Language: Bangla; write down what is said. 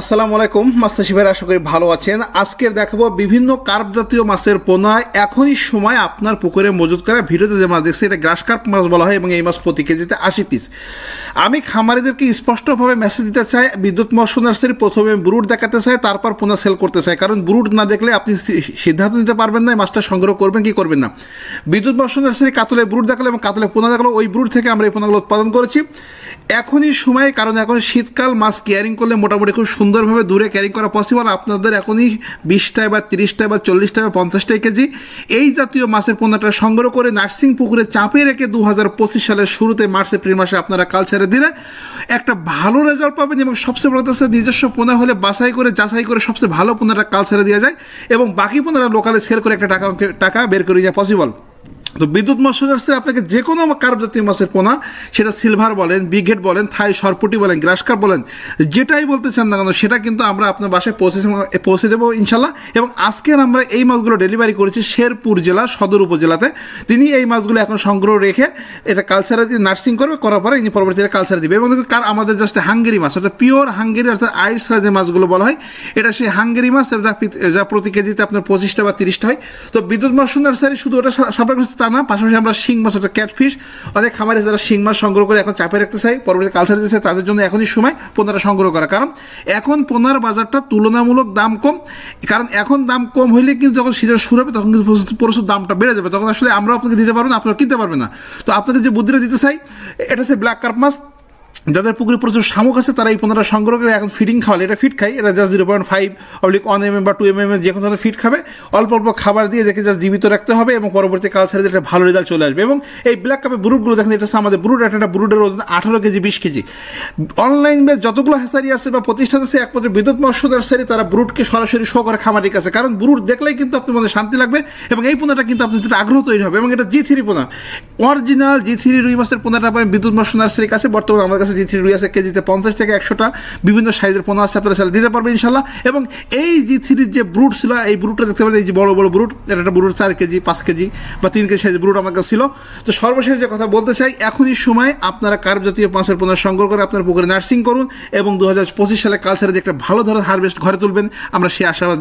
আসসালামু আলাইকুম, মাস্টার শিবের আশা করি ভালো আছেন। আজকের দেখাবো বিভিন্ন কার্প জাতীয় মাছের পোনা। এখনই সময় আপনার পুকুরে মজুত করা। ভিডিওতে যে মাছ দেখছি এটা গ্রাস কার্প মাছ বলা হয় এবং এই মাছ প্রতি কেজিতে আশি পিস আমি খামারিদেরকে স্পষ্টভাবে মেসেজ দিতে চাই। বিদ্যুৎ মৎস্য প্রথমে ব্রুড দেখাতে চাই, তারপর পোনা সেল করতে চাই। কারণ ব্রুড না দেখলে আপনি সিদ্ধান্ত নিতে পারবেন না মাছটা সংগ্রহ করবেন কি করবেন না। বিদ্যুৎ মৎস্য কাতলে ব্রুড দেখাল এবং কাতলে পোনা দেখাল ওই ব্রুড থেকে আমরা এই পোনাগুলো উৎপাদন করেছি। এখনই সময়, কারণ এখন শীতকাল, মাছ কেয়ারিং করলে মোটামুটি খুব সুন্দরভাবে দূরে ক্যারিং করা পসিবল আপনাদের এখনই বিশটায় বা তিরিশটায় বা চল্লিশটায় বা পঞ্চাশটায় কেজি। এই জাতীয় মাছের পণ্যটা সংগ্রহ করে নার্সিং পুকুরে চাপে রেখে দু হাজার পঁচিশ সালের শুরুতে মার্চ, এপ্রিল মাসে আপনারা কালচারে দিলে একটা ভালো রেজাল্ট পাবেন এবং সবচেয়ে বড় কথা নিজস্ব পোনা হলে বাছাই করে, যাচাই করে সবচেয়ে ভালো পোনাটা কালচারে দেওয়া যায় এবং বাকি পোনারা লোকালে সেল করে একটা টাকা টাকা বের করে যায় পসিবল তো বিদ্যুৎ মৎস্য নার্সারি আপনাকে যে কোনো কার্প জাতীয় মাছের পোনা, সেটা সিলভার বলেন, বিঘেট বলেন, থাই, সরপুটি বলেন, গ্রাসকার বলেন, যেটাই বলতে চান না কেন, সেটা কিন্তু আমরা আপনার বাসায় পৌঁছে পৌঁছে দেবো ইনশাল্লাহ। এবং আজকের আমরা এই মাছগুলো ডেলিভারি করেছি শেরপুর জেলা, সদর উপজেলাতে। তিনি এই মাছগুলো এখন সংগ্রহ রেখে এটা কালচারে নার্সিং করবে, করার পরে ইনি পরবর্তীতে কালচার দিবে। এবং কার আমাদের জাস্ট হাঙ্গেরি মাছ, অর্থাৎ পিওর হাঙ্গেরি, অর্থাৎ আইস যে মাছগুলো বলা হয়, এটা সেই হাঙ্গেরি মাছ, যা প্রতি কেজিতে আপনার পঁচিশটা বা তিরিশটা হয়। তো বিদ্যুৎ মৎস্য নার্সারি শুধু ওটা করছে তা না পাশাপাশি আমরা শিং মাছ, অর্থাৎ ক্যাটফিশ অনেক খামারে যারা শিং মাছ সংগ্রহ করে এখন চাপে রাখতে চাই পরবর্তী কালচার দিতে চাই তাদের জন্য এখনই সময় পোনারা সংগ্রহ করা। কারণ এখন পোনার বাজারটা তুলনামূলক দাম কম, কারণ এখন দাম কম হইলে কিন্তু যখন সিজন শুরু হবে, তখন কিন্তু প্রচুর- দামটা বেড়ে যাবে। তখন আসলে আমরা আপনাকে দিতে পারব না, আপনারা কিনতে পারবেন না। তো আপনাকে যে বুদ্ধিটা দিতে চাই, এটা হচ্ছে ব্ল্যাক কার্প মাছ যাদের পুকুরে প্রচুর শামুক আছে, তারা এই পনেরোটা সংগ্রহ করে এখন ফিডিং খাওয়ালে। এটা ফিট খাই এটা just zero point five oblique one M M বা টু এম এম যে কোনো ধরনের ফিট খাবে। অল্প অল্প খাবার দিয়ে দেখে জাস্ট জীবিত রাখতে হবে এবং পরবর্তী কাল ছেড়ে একটা ভালো রেজাল্ট চলে আসবে। এবং এই ব্ল্যাক কাপে ব্রুডগুলো দেখেন, এটা আমাদের ব্রুড একটা ব্রুডের ওজন আঠারো কেজি, বিশ কেজি। অনলাইন যতগুলো হ্যাসারি আছে বা প্রতিষ্ঠান আছে, একমাত্র বিদ্যুৎ মৎস্য নার্সারি তারা ব্রুডকে সরাসরি শো করে খামারির কাছে। কারণ ব্রুড দেখলেই কিন্তু আপনার মধ্যে শান্তি লাগবে এবং এই পোনাটা কিন্তু আপনার যেটা আগ্রহ তৈরি হবে। এবং এটা জি থ্রি পোনা অরিজিনাল জি থ্রি রুই মাছের পোনাটা পাবেন বিদ্যুৎ মৎস্য নার্সারির কাছে। বর্তমানে আমার কাছে জি থ্রি রুই আছে কেজিতে পঞ্চাশ থেকে একশোটা বিভিন্ন সাইজের পোনা আছে, আপনারা সেটা দিতে পারবেন ইনশাল্লাহ। এবং এই জি থ্রির যে ব্রুট ছিল, এই ব্রুটটা দেখতে পারেন এই যে বড় বড় ব্রুট এটা একটা ব্রুট চার কেজি, পাঁচ কেজি বা তিন কেজি সাইজের ব্রুট আমার কাছে ছিল। তো সর্বশেষ যে কথা বলতে চাই, এখনই সময় আপনারা কার্প জাতীয় মাছের পোনা সংগ্রহ করে আপনার পুকুরে নার্সিং করুন এবং দু হাজার পঁচিশ সালে কালচারে যে একটা ভালো ধরনের হারভেস্ট ঘরে তুলবেন, আমরা সেই আশাবাদ